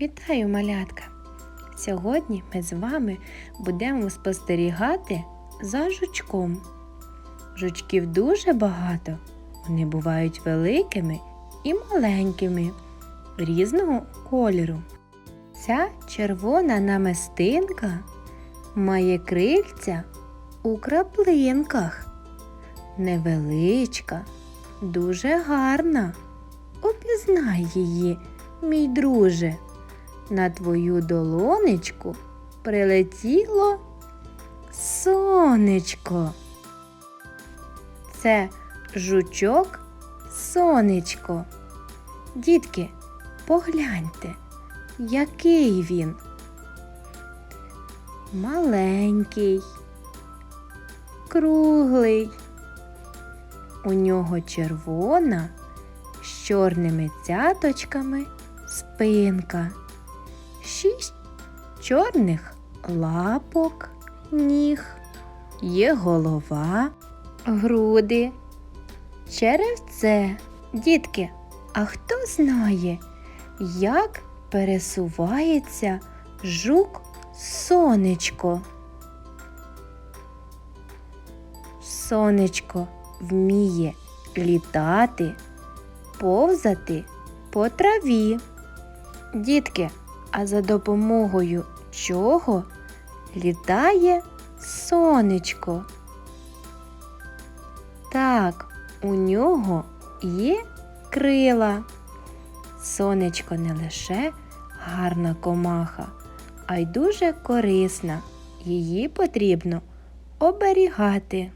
Вітаю, малятка! Сьогодні ми з вами будемо спостерігати за жучком. Жучків дуже багато. Вони бувають великими і маленькими, різного кольору. Ця червона намистинка має крильця у краплинках. Невеличка, дуже гарна. Опізнай її, мій друже. На твою долонечку прилетіло сонечко. Це жучок сонечко. Дітки, погляньте, який він. Маленький, круглий. У нього червона з чорними цяточками спинка, шість чорних лапок, ніг, є голова, груди, черевце. Дітки, а хто знає, як пересувається жук сонечко? Сонечко вміє літати, повзати по траві. Дітки, а за допомогою чого літає сонечко? Так, у нього є крила. Сонечко не лише гарна комаха, а й дуже корисна. Її потрібно оберігати.